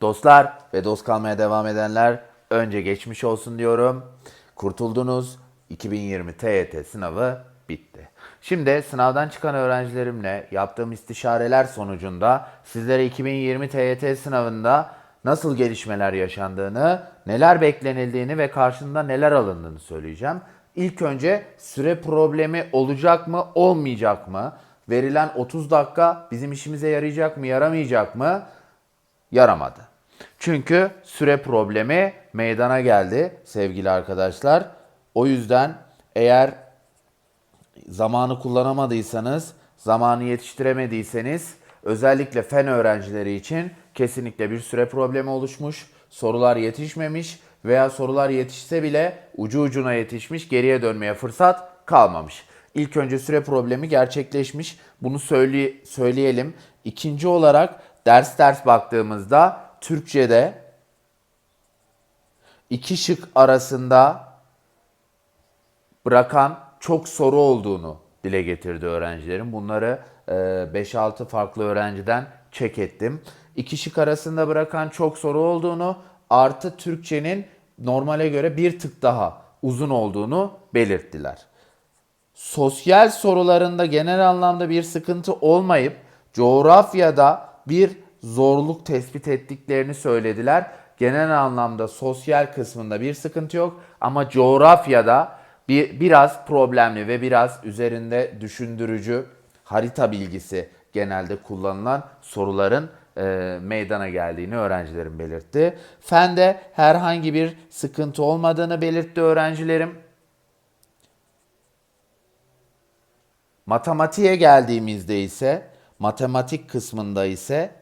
Dostlar ve dost kalmaya devam edenler önce geçmiş olsun diyorum. Kurtuldunuz. 2020 TYT sınavı bitti. Şimdi sınavdan çıkan öğrencilerimle yaptığım istişareler sonucunda sizlere 2020 TYT sınavında nasıl gelişmeler yaşandığını, neler beklenildiğini ve karşında neler alındığını söyleyeceğim. İlk önce süre problemi olacak mı, olmayacak mı? Verilen 30 dakika bizim işimize yarayacak mı, yaramayacak mı? yaramadı. Çünkü süre problemi meydana geldi sevgili arkadaşlar. O yüzden eğer zamanı kullanamadıysanız, zamanı yetiştiremediyseniz özellikle fen öğrencileri için kesinlikle bir süre problemi oluşmuş. Sorular yetişmemiş veya sorular yetişse bile ucu ucuna yetişmiş, geriye dönmeye fırsat kalmamış. İlk önce süre problemi gerçekleşmiş. Bunu söyle, söyleyelim. İkinci olarak ders ders baktığımızda Türkçe'de iki şık arasında bırakan çok soru olduğunu dile getirdi öğrencilerim. Bunları e, 5-6 farklı öğrenciden çek ettim. İki şık arasında bırakan çok soru olduğunu artı Türkçenin normale göre bir tık daha uzun olduğunu belirttiler. Sosyal sorularında genel anlamda bir sıkıntı olmayıp coğrafyada bir zorluk tespit ettiklerini söylediler. Genel anlamda sosyal kısmında bir sıkıntı yok ama coğrafyada bir biraz problemli ve biraz üzerinde düşündürücü harita bilgisi genelde kullanılan soruların e, meydana geldiğini öğrencilerim belirtti. Fende herhangi bir sıkıntı olmadığını belirtti öğrencilerim. Matematiğe geldiğimizde ise matematik kısmında ise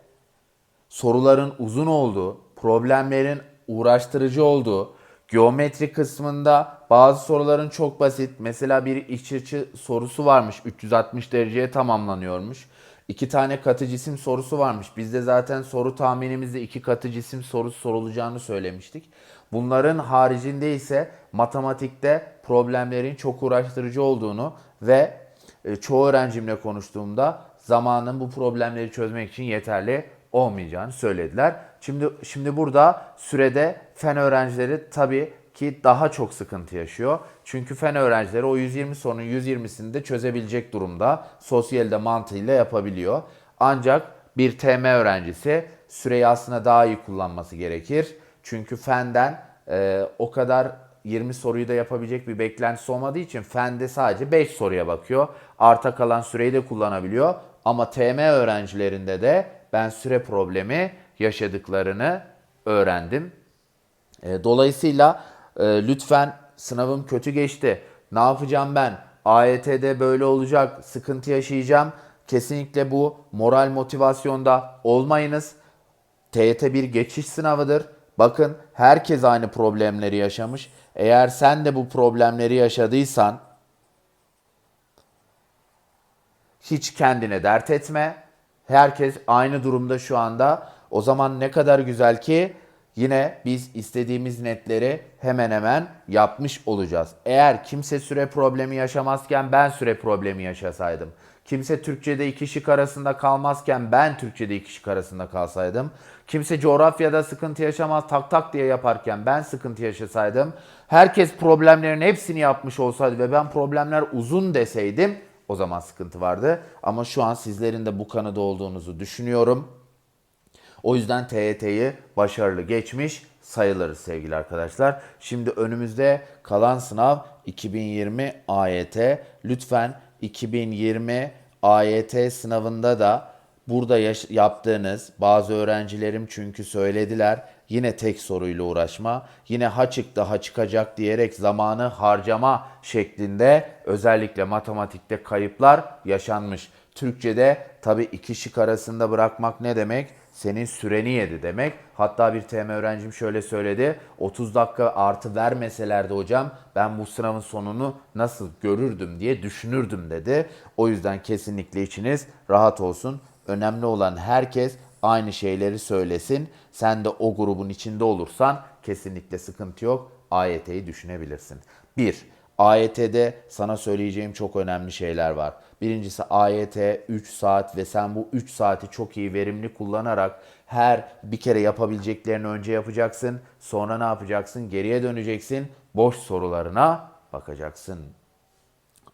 soruların uzun olduğu, problemlerin uğraştırıcı olduğu, geometri kısmında bazı soruların çok basit. Mesela bir iç açı sorusu varmış 360 dereceye tamamlanıyormuş. İki tane katı cisim sorusu varmış. Biz de zaten soru tahminimizde iki katı cisim sorusu sorulacağını söylemiştik. Bunların haricinde ise matematikte problemlerin çok uğraştırıcı olduğunu ve e, çoğu öğrencimle konuştuğumda zamanın bu problemleri çözmek için yeterli olmayacağını söylediler. Şimdi şimdi burada sürede fen öğrencileri tabii ki daha çok sıkıntı yaşıyor. Çünkü fen öğrencileri o 120 sorunun 120'sini de çözebilecek durumda. Sosyalde mantığıyla yapabiliyor. Ancak bir TM öğrencisi süreyi aslında daha iyi kullanması gerekir. Çünkü fenden e, o kadar 20 soruyu da yapabilecek bir beklentisi olmadığı için fende sadece 5 soruya bakıyor. Arta kalan süreyi de kullanabiliyor. Ama TM öğrencilerinde de ben süre problemi yaşadıklarını öğrendim. E, dolayısıyla e, lütfen sınavım kötü geçti. Ne yapacağım ben? AYT'de böyle olacak, sıkıntı yaşayacağım. Kesinlikle bu moral motivasyonda olmayınız. TYT bir geçiş sınavıdır. Bakın herkes aynı problemleri yaşamış. Eğer sen de bu problemleri yaşadıysan hiç kendine dert etme. Herkes aynı durumda şu anda. O zaman ne kadar güzel ki yine biz istediğimiz netleri hemen hemen yapmış olacağız. Eğer kimse süre problemi yaşamazken ben süre problemi yaşasaydım. Kimse Türkçe'de iki şık arasında kalmazken ben Türkçe'de iki şık arasında kalsaydım. Kimse coğrafyada sıkıntı yaşamaz tak tak diye yaparken ben sıkıntı yaşasaydım. Herkes problemlerin hepsini yapmış olsaydı ve ben problemler uzun deseydim o zaman sıkıntı vardı. Ama şu an sizlerin de bu kanıda olduğunuzu düşünüyorum. O yüzden TYT'yi başarılı geçmiş sayılırız sevgili arkadaşlar. Şimdi önümüzde kalan sınav 2020 AYT. Lütfen 2020 AYT sınavında da burada yaptığınız bazı öğrencilerim çünkü söylediler yine tek soruyla uğraşma, yine ha çıktı ha çıkacak diyerek zamanı harcama şeklinde özellikle matematikte kayıplar yaşanmış. Türkçe'de tabii iki şık arasında bırakmak ne demek? Senin süreni yedi demek. Hatta bir TM öğrencim şöyle söyledi. 30 dakika artı vermeselerdi hocam ben bu sınavın sonunu nasıl görürdüm diye düşünürdüm dedi. O yüzden kesinlikle içiniz rahat olsun. Önemli olan herkes aynı şeyleri söylesin. Sen de o grubun içinde olursan kesinlikle sıkıntı yok. AYT'yi düşünebilirsin. 1. AYT'de sana söyleyeceğim çok önemli şeyler var. Birincisi AYT 3 saat ve sen bu 3 saati çok iyi verimli kullanarak Her bir kere yapabileceklerini önce yapacaksın. Sonra ne yapacaksın? Geriye döneceksin. Boş sorularına bakacaksın.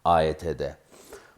AYT'de.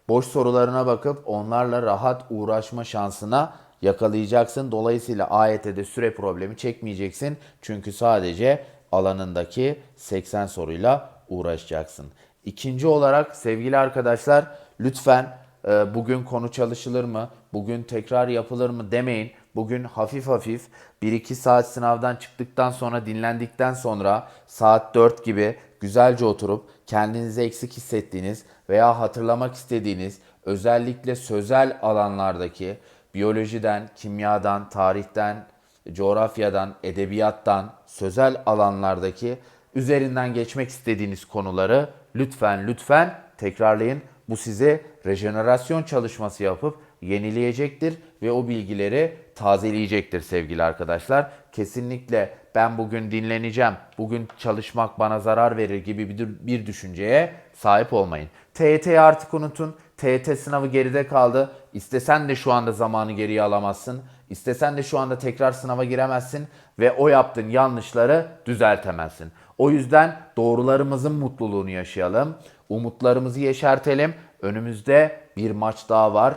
Boş sorularına bakıp onlarla rahat uğraşma şansına yakalayacaksın. Dolayısıyla AYT'de süre problemi çekmeyeceksin. Çünkü sadece alanındaki 80 soruyla uğraşacaksın. İkinci olarak sevgili arkadaşlar lütfen e, bugün konu çalışılır mı, bugün tekrar yapılır mı demeyin. Bugün hafif hafif 1-2 saat sınavdan çıktıktan sonra dinlendikten sonra saat 4 gibi güzelce oturup kendinizi eksik hissettiğiniz veya hatırlamak istediğiniz özellikle sözel alanlardaki biyolojiden, kimyadan, tarihten, coğrafyadan, edebiyattan, sözel alanlardaki üzerinden geçmek istediğiniz konuları lütfen lütfen tekrarlayın. Bu size rejenerasyon çalışması yapıp yenileyecektir ve o bilgileri tazeleyecektir sevgili arkadaşlar. Kesinlikle ben bugün dinleneceğim, bugün çalışmak bana zarar verir gibi bir, düşünceye sahip olmayın. TYT'yi artık unutun. TYT sınavı geride kaldı. İstesen de şu anda zamanı geriye alamazsın. İstesen de şu anda tekrar sınava giremezsin ve o yaptığın yanlışları düzeltemezsin. O yüzden doğrularımızın mutluluğunu yaşayalım. Umutlarımızı yeşertelim. Önümüzde bir maç daha var.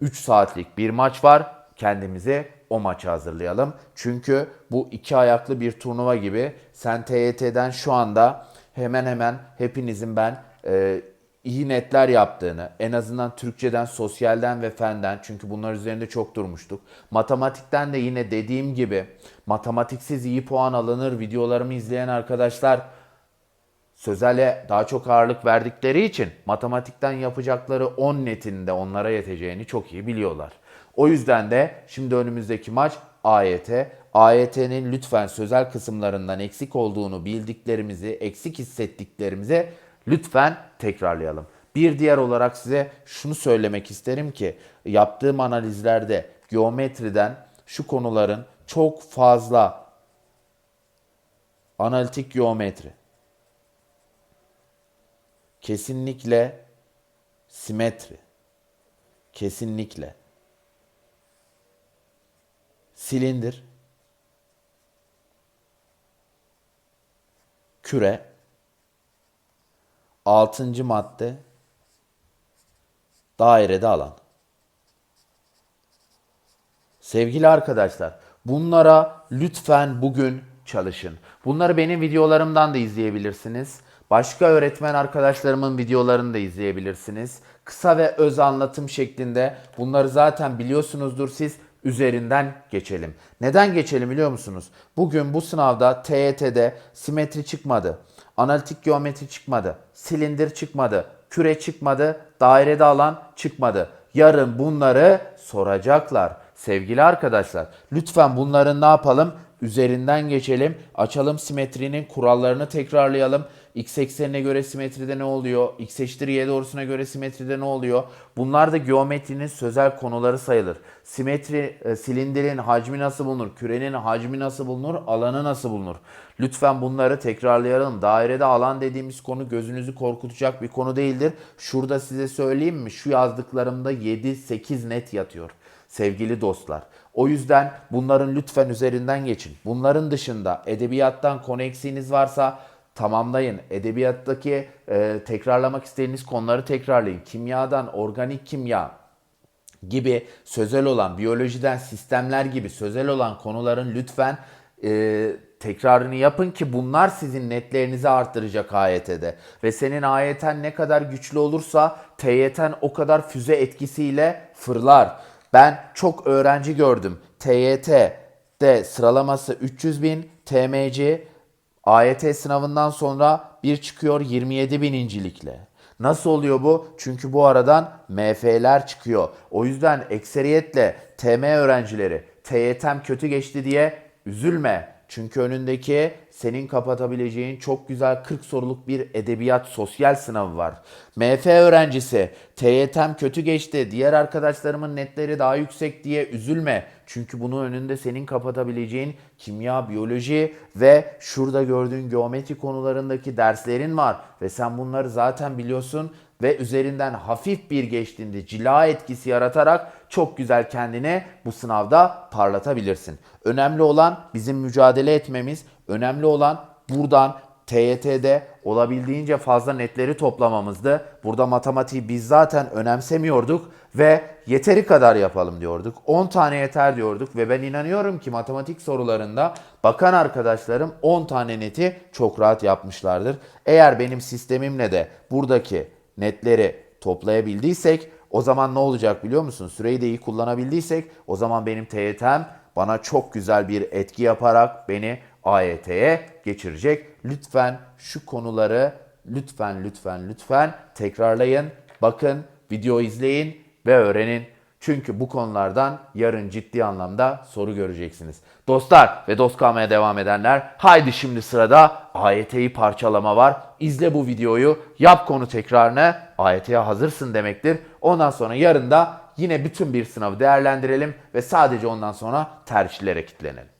3 saatlik bir maç var. Kendimizi o maça hazırlayalım. Çünkü bu iki ayaklı bir turnuva gibi. Sen TYT'den şu anda hemen hemen hepinizin ben e, iyi netler yaptığını, en azından Türkçeden, sosyalden ve fenden çünkü bunlar üzerinde çok durmuştuk. Matematikten de yine dediğim gibi matematiksiz iyi puan alınır videolarımı izleyen arkadaşlar sözele daha çok ağırlık verdikleri için matematikten yapacakları 10 netinde onlara yeteceğini çok iyi biliyorlar. O yüzden de şimdi önümüzdeki maç AYT. AYT'nin lütfen sözel kısımlarından eksik olduğunu bildiklerimizi, eksik hissettiklerimizi lütfen tekrarlayalım. Bir diğer olarak size şunu söylemek isterim ki yaptığım analizlerde geometriden şu konuların çok fazla analitik geometri, kesinlikle simetri, kesinlikle silindir, küre, altıncı madde dairede alan. Sevgili arkadaşlar, bunlara lütfen bugün çalışın. Bunları benim videolarımdan da izleyebilirsiniz. Başka öğretmen arkadaşlarımın videolarını da izleyebilirsiniz. Kısa ve öz anlatım şeklinde bunları zaten biliyorsunuzdur siz. Üzerinden geçelim. Neden geçelim biliyor musunuz? Bugün bu sınavda TYT'de simetri çıkmadı. Analitik geometri çıkmadı. Silindir çıkmadı. Küre çıkmadı. Dairede alan çıkmadı. Yarın bunları soracaklar. Sevgili arkadaşlar lütfen bunların ne yapalım? Üzerinden geçelim. Açalım simetrinin kurallarını tekrarlayalım. X eksenine göre simetride ne oluyor? X eşittir Y doğrusuna göre simetride ne oluyor? Bunlar da geometrinin sözel konuları sayılır. Simetri, e, silindirin hacmi nasıl bulunur? Kürenin hacmi nasıl bulunur? Alanı nasıl bulunur? Lütfen bunları tekrarlayalım. Dairede alan dediğimiz konu gözünüzü korkutacak bir konu değildir. Şurada size söyleyeyim mi? Şu yazdıklarımda 7-8 net yatıyor sevgili dostlar. O yüzden bunların lütfen üzerinden geçin. Bunların dışında edebiyattan konu eksiğiniz varsa tamamlayın. Edebiyattaki e, tekrarlamak istediğiniz konuları tekrarlayın. Kimyadan organik kimya gibi sözel olan, biyolojiden sistemler gibi sözel olan konuların lütfen e, tekrarını yapın ki bunlar sizin netlerinizi arttıracak AYT'de. Ve senin AYT'n ne kadar güçlü olursa TYT'n o kadar füze etkisiyle fırlar. Ben çok öğrenci gördüm. TYT'de sıralaması 300 bin, TMC AYT sınavından sonra bir çıkıyor 27 binincilikle. Nasıl oluyor bu? Çünkü bu aradan MF'ler çıkıyor. O yüzden ekseriyetle TM öğrencileri TYT'm kötü geçti diye üzülme. Çünkü önündeki senin kapatabileceğin çok güzel 40 soruluk bir edebiyat sosyal sınavı var. MF öğrencisi TYT'm kötü geçti, diğer arkadaşlarımın netleri daha yüksek diye üzülme. Çünkü bunun önünde senin kapatabileceğin kimya, biyoloji ve şurada gördüğün geometri konularındaki derslerin var. Ve sen bunları zaten biliyorsun ve üzerinden hafif bir geçtiğinde cila etkisi yaratarak çok güzel kendini bu sınavda parlatabilirsin. Önemli olan bizim mücadele etmemiz, önemli olan buradan TYT'de olabildiğince fazla netleri toplamamızdı. Burada matematiği biz zaten önemsemiyorduk ve yeteri kadar yapalım diyorduk. 10 tane yeter diyorduk ve ben inanıyorum ki matematik sorularında bakan arkadaşlarım 10 tane neti çok rahat yapmışlardır. Eğer benim sistemimle de buradaki netleri toplayabildiysek o zaman ne olacak biliyor musun? Süreyi de iyi kullanabildiysek o zaman benim TYT'm bana çok güzel bir etki yaparak beni AYT'ye geçirecek. Lütfen şu konuları lütfen lütfen lütfen tekrarlayın. Bakın, video izleyin ve öğrenin. Çünkü bu konulardan yarın ciddi anlamda soru göreceksiniz. Dostlar ve dost kalmaya devam edenler haydi şimdi sırada AYT'yi parçalama var. İzle bu videoyu, yap konu tekrarını, AYT'ye hazırsın demektir. Ondan sonra yarın da yine bütün bir sınavı değerlendirelim ve sadece ondan sonra tercihlere kitlenelim.